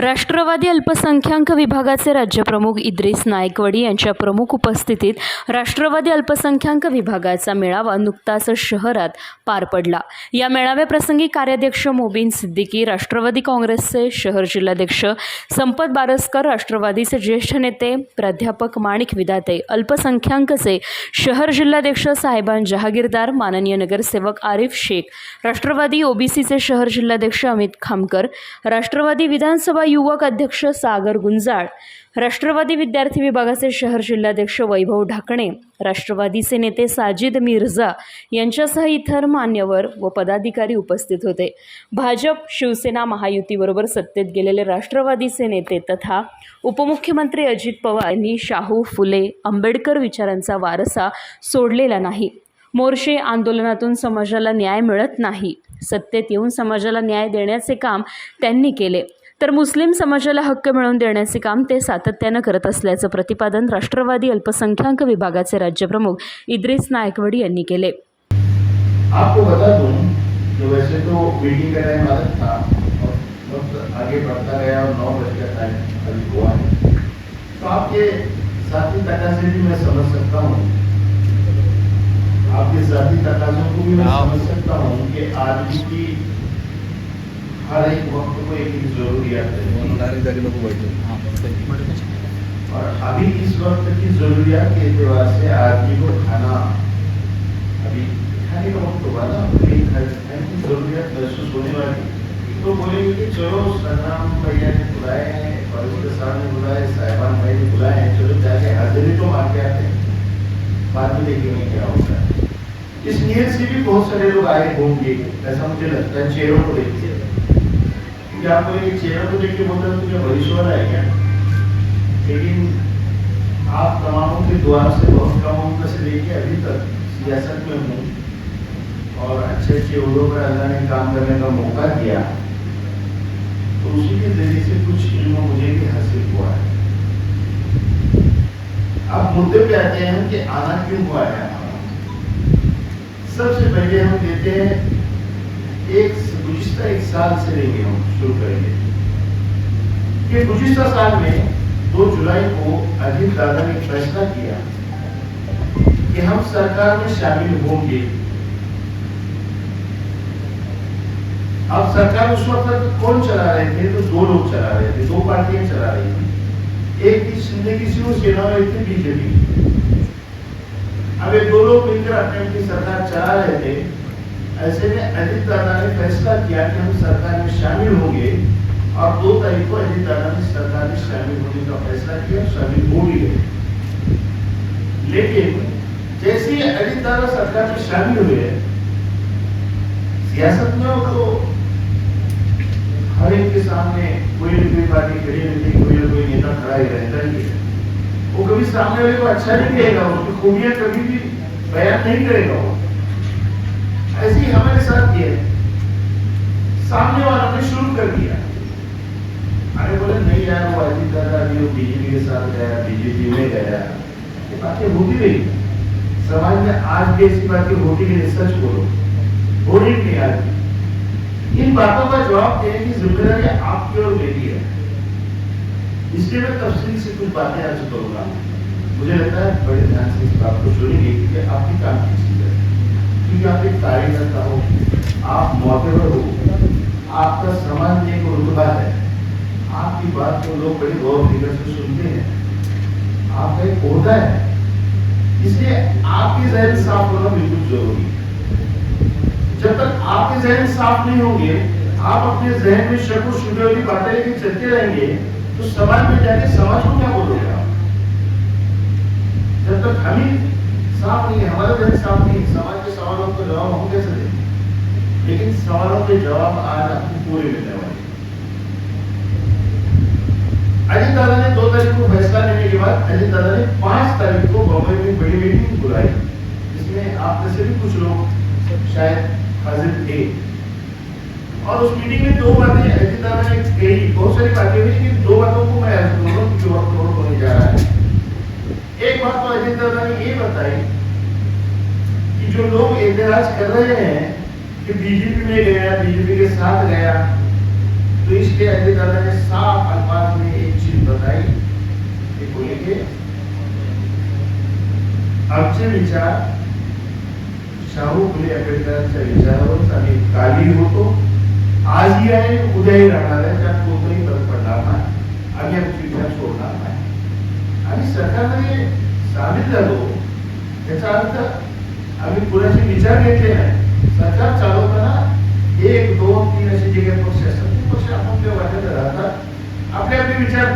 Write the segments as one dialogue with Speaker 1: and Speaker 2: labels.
Speaker 1: राष्ट्रवादी अल्पसंख्याक विभागाचे राज्यप्रमुख इद्रिस नायकवडी यांच्या प्रमुख उपस्थितीत राष्ट्रवादी अल्पसंख्याक विभागाचा मेळावा नुकताच शहरात पार पडला या मेळाव्याप्रसंगी कार्याध्यक्ष मोबिन सिद्दीकी राष्ट्रवादी काँग्रेसचे शहर जिल्हाध्यक्ष संपत बारसकर राष्ट्रवादीचे ज्येष्ठ नेते प्राध्यापक माणिक विदाते अल्पसंख्याकचे शहर जिल्हाध्यक्ष साहेबान जहागीरदार माननीय नगरसेवक आरिफ शेख राष्ट्रवादी ओबीसीचे शहर जिल्हाध्यक्ष अमित खामकर राष्ट्रवादी विधानसभा युवक अध्यक्ष सागर गुंजाळ राष्ट्रवादी विद्यार्थी विभागाचे शहर जिल्हाध्यक्ष वैभव ढाकणे राष्ट्रवादीचे नेते साजिद मिर्झा यांच्यासह इतर मान्यवर व पदाधिकारी उपस्थित होते भाजप शिवसेना महायुतीबरोबर सत्तेत गेलेले राष्ट्रवादीचे नेते तथा उपमुख्यमंत्री अजित पवार यांनी शाहू फुले आंबेडकर विचारांचा वारसा सोडलेला नाही मोर्शे आंदोलनातून समाजाला न्याय मिळत नाही सत्तेत येऊन समाजाला न्याय देण्याचे काम त्यांनी केले तर मुस्लिम समाजाला हक्क मिळवून देण्याचे काम ते सातत्यानं करत असल्याचं प्रतिपादन राष्ट्रवादी अल्पसंख्याक विभागाचे राज्यप्रमुख इद्रिस नायकवडी यांनी केले
Speaker 2: आपको बता दूं जो वैसे तो मीटिंग का टाइम था आगे बढ़ता गया और तो आपके साथी भी मैं समझ सकता आपके साथी तकाजों को भी मैं समझ सकता हूँ कि आदमी की हर एक वक्त को एक जरूरियात है
Speaker 3: हाँ,
Speaker 2: और अभी इस वक्त की जरूरियात के एतवार से आदमी को खाना अभी खाने का वक्त होगा ना अभी खाने की जरूरियात महसूस होने वाली तो बोलेंगे कि चलो सनाम भैया ने बुलाए हैं साहब ने बुलाए साहिबान भाई ने बुलाए हैं चलो जाके हाजिरी तो मार के आते हैं बाद में देखेंगे क्या होता है इस नीयत से भी बहुत सारे लोग आए होंगे ऐसा मुझे लगता है चेहरों को देखिए कि आपको ये चेहरा तो देख के बोलते हैं तुझे भविष्य वाला है क्या लेकिन आप तमामों के द्वार से बहुत कम उम्र से लेके अभी तक सियासत में हूँ और अच्छे अच्छे उदों पर अल्लाह ने काम करने का मौका दिया तो उसी के जरिए से कुछ इल्म मुझे भी हासिल हुआ है अब मुद्दे पे आते हैं कि आना क्यों हुआ है सबसे पहले हम देते हैं एक इसका एक साल से लेंगे हम शुरू करेंगे कि गुजशत साल में दो जुलाई को अजीत दादा ने फैसला किया कि हम सरकार में शामिल होंगे अब सरकार उस वक्त तक कौन चला रहे थे तो दो लोग चला रहे थे दो पार्टियां चला रही थी एक थी शिंदे की शिवसेना और एक थी बीजेपी अब ये दो लोग मिलकर अपने अपनी सरकार चला रहे थे ऐसे में अजीत दादा ने फैसला किया कि हम सरकार में शामिल होंगे और दो तारीख को अजीत दादा ने सरकार में शामिल होने का फैसला किया शामिल हो भी गए लेकिन जैसे ही अजीत दादा सरकार में शामिल हुए सियासत में वो तो हर एक के सामने कोई ना कोई पार्टी खड़ी रहती कोई ना कोई नेता खड़ा ही रहता ही है वो कभी सामने वाले को अच्छा नहीं कहेगा उनकी खूबियां कभी भी बयान नहीं करेगा वो ऐसे ही हमारे साथ ये सामने वालों ने शुरू कर दिया अरे बोले नहीं यार वो अजीत दादा अभी वो बीजेपी के साथ गया बीजेपी में गया ये बातें होती रही समाज में आज भी ऐसी बातें होती रही सच बोलो हो रही नहीं आज इन बातों का जवाब देने की जिम्मेदारी आपकी और मेरी है इसलिए मैं तफसील से कुछ बातें आज करूंगा मुझे लगता है बड़े ध्यान से इस बात को सुनेंगे क्योंकि आपकी काम की चीज है कि आप एक कार्यकर्ता हो आप मौके पर हो आपका सामान्य एक रुतबा है आपकी बात को लोग बड़े गौर फिक्र से सुनते हैं आपका एक होता है इसलिए आपके जहन साफ होना बिल्कुल जरूरी है जब तक आपके जहन साफ नहीं होंगे आप अपने जहन में शक और शुभ की बातें लेके चलते रहेंगे तो समाज में जाके समाज को क्या बोलोगे आप जब तक हम ही साफ नहीं है हमारे जहन साफ नहीं है सवाल के सवालों के जवाब हम कैसे देंगे लेकिन सवालों के जवाब आज आपको पूरे मिलने वाले अजीत दादा ने दो तारीख को फैसला लेने के बाद अजीत दादा ने पांच तारीख को बम्बई में बड़ी मीटिंग बुलाई जिसमें आप से भी कुछ लोग शायद हाजिर थे और उस मीटिंग में दो बातें अजीत दादा ने कही बहुत सारी बातें हुई लेकिन दो बातों को मैं अर्ज करूंगा क्योंकि होने जा रहा है एक बात तो अजीत दादा ने ये बताई कि जो लोग एतराज कर रहे हैं कि बीजेपी में गया बीजेपी के साथ गया तो इसके अजीत दादा ने साफ अल्पात में एक चीज बताई कि बोलेंगे आमचे विचार शाहू से अच्छा विचार हो चाहे काली हो तो आज ही आए उदय राहणार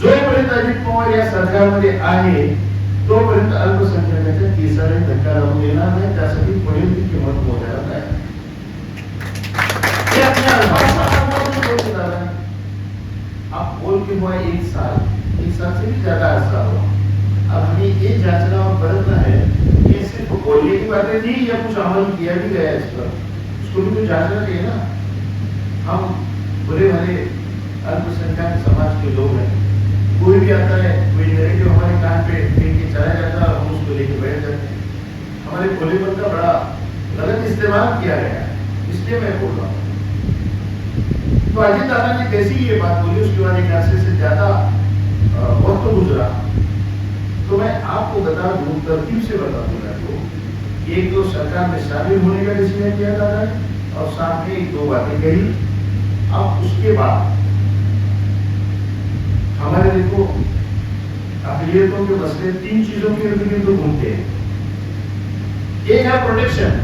Speaker 2: जोपर्यंत अजित पवार या सरकारमध्ये आहे तोपर्यंत अल्पसंख्याकांच्या केसाने धक्का लावून येणार नाही त्यासाठी पुढील किंमत मोजायला तयार है कुछ अमल किया भी गया तो हम बुरे भले अल्पसंख्यक समाज के लोग हैं कोई भी आता है कोई नेगेटिव हमारे कान पे फेंक के चला जाता है हम उसको लेके बैठ जाते हैं हमारे बॉलीवुड का बड़ा गलत इस्तेमाल किया गया है इसलिए मैं बोल रहा हूँ तो अजय दादा ने कैसी ये बात बोली उसके बाद एक आंसर से ज़्यादा वक्त तो गुजरा तो मैं आपको बता दू तरतीब से बता दू मैं तो एक तो सरकार में शामिल होने का डिसीजन किया है और साथ में दो बातें कही अब उसके बाद हमारे देखो अकलियतों के मसले तीन चीजों के इर्द तो घूमते हैं एक है प्रोटेक्शन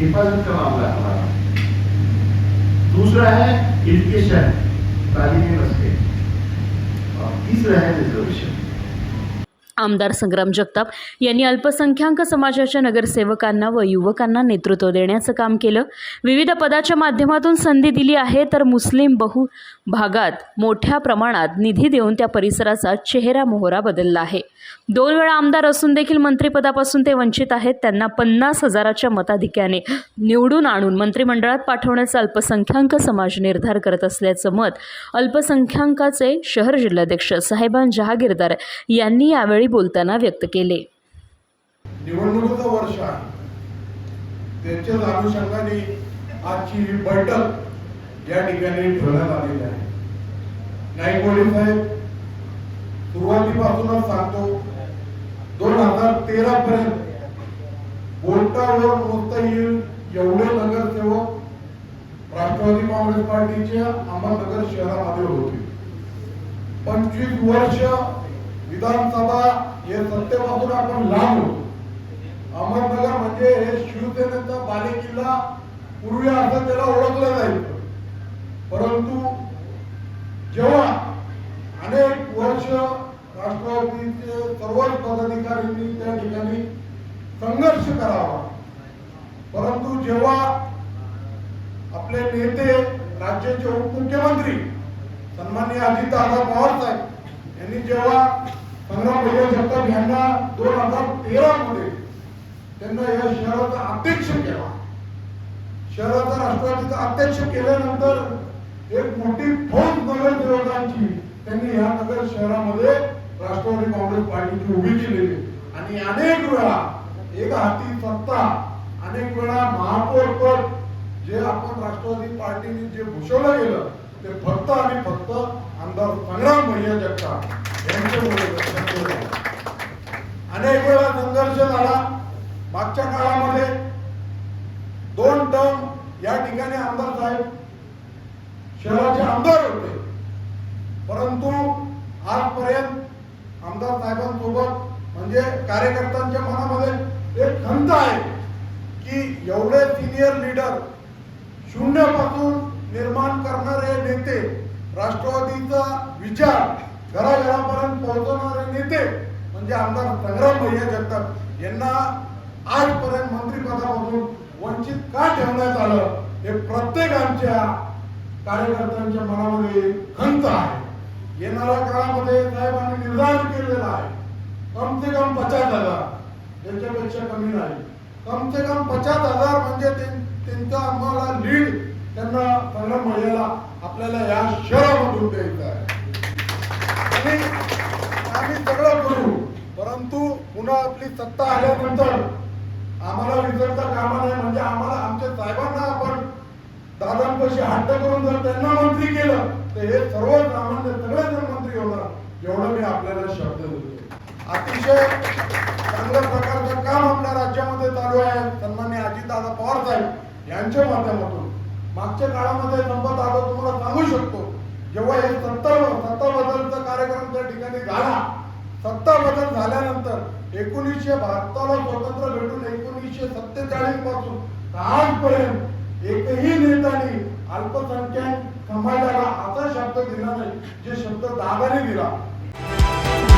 Speaker 2: हिफाजत का मामला हमारा दूसरा है एजुकेशन तालीमी मसले और तीसरा है रिजर्वेशन
Speaker 1: आमदार संग्राम जगताप यांनी अल्पसंख्याक समाजाच्या नगरसेवकांना व युवकांना नेतृत्व देण्याचं काम केलं विविध पदाच्या माध्यमातून संधी दिली आहे तर मुस्लिम बहु भागात मोठ्या प्रमाणात निधी देऊन त्या परिसराचा चेहरा मोहरा बदलला आहे दोन वेळा आमदार असून देखील मंत्रिपदापासून ते वंचित आहेत त्यांना पन्नास हजाराच्या मताधिक्याने निवडून आणून मंत्रिमंडळात पाठवण्याचा अल्पसंख्याक समाज निर्धार करत असल्याचं मत अल्पसंख्याकाचे शहर जिल्हाध्यक्ष साहेबान जहागीरदार यांनी यावेळी यावेळी बोलताना व्यक्त केले
Speaker 4: निवडणुकीचं वर्ष त्यांच्याच अनुषंगाने आजची ही बैठक या ठिकाणी ठेवण्यात आलेली आहे नाईक वडील साहेब सुरुवातीपासूनच सांगतो दोन हजार तेरा पर्यंत बोलतावर मोजता येईल एवढे नगरसेवक राष्ट्रवादी काँग्रेस पार्टीच्या अहमदनगर शहरामध्ये होते पंचवीस वर्ष विधानसभा हे सत्तेपासून आपण लांब अहमदनगर म्हणजे हे शिवसेनेचा बालेकिल्ला पूर्वी असं त्याला ओळखलं जायचं परंतु जेव्हा अनेक वर्ष राष्ट्रवादीचे सर्वच पदाधिकाऱ्यांनी त्या ठिकाणी संघर्ष करावा परंतु जेव्हा आपले नेते राज्याचे उपमुख्यमंत्री सन्मान्य अजितदादा पवार साहेब यांनी जेव्हा पंधरा पहिल्या जगताप यांना दोन हजार तेरा मध्ये त्यांना या शहराचा अध्यक्ष केला शहराचा राष्ट्रवादीचा अध्यक्ष केल्यानंतर एक मोठी फौज नगर त्यांनी या नगर शहरामध्ये राष्ट्रवादी काँग्रेस पार्टीची उभी केलेली आणि अनेक वेळा एक हाती सत्ता अनेक वेळा महापौर पद जे आपण राष्ट्रवादी पार्टीने जे भूषवलं गेलं ते फक्त आणि फक्त आमदार संग्राम भैया यांच्यामुळे अनेक वेळा संघर्ष झाला मागच्या काळामध्ये दोन टर्म या ठिकाणी आमदार साहेब शहराचे आमदार होते परंतु आजपर्यंत आमदार साहेबांसोबत म्हणजे कार्यकर्त्यांच्या मनामध्ये एक खंत आहे की एवढे सिनियर लीडर शून्यापासून निर्माण करणारे नेते राष्ट्रवादीचा विचार घराघरापर्यंत पोहोचवणारे नेते म्हणजे आमदार संग्राम भैया जगताप यांना आजपर्यंत मंत्रिपदामधून वंचित का ठेवण्यात आलं हे प्रत्येक आमच्या कार्यकर्त्यांच्या मनामध्ये खंत आहे येणाऱ्या काळामध्ये साहेबांनी निर्धार केलेला आहे कम से कम पचास हजार याच्यापेक्षा कमी नाही कम से कम पचास हजार म्हणजे त्यांचा आम्हाला लीड त्यांना संग्राम भैयाला आपल्याला या शहरामधून द्यायचं आहे आणि आम्ही सगळं करू परंतु पुन्हा आपली सत्ता आल्यानंतर आम्हाला विसरता कामा नाही म्हणजे आम्हाला आमच्या साहेबांना आपण दादांपाशी हट्ट करून जर त्यांना मंत्री केलं तर हे सर्व सामान्य सगळे जर मंत्री होणार एवढं मी आपल्याला शब्द देतो अतिशय चांगल्या प्रकारचं काम आपल्या राज्यामध्ये चालू आहे सन्मान्य अजितदादा पवार साहेब यांच्या माध्यमातून मागच्या काळामध्ये नंबर आलो तुम्हाला सांगू शकतो जेव्हा हे सत्ता सत्ता बदलचा कार्यक्रम त्या ठिकाणी झाला सत्ता बदल झाल्यानंतर एकोणीसशे बहात्तरला स्वतंत्र भेटून एकोणीसशे सत्तेचाळीस पासून आजपर्यंत एकही नेत्याने अल्पसंख्याक समाजाला असा शब्द दिला नाही जे शब्द दादाने दिला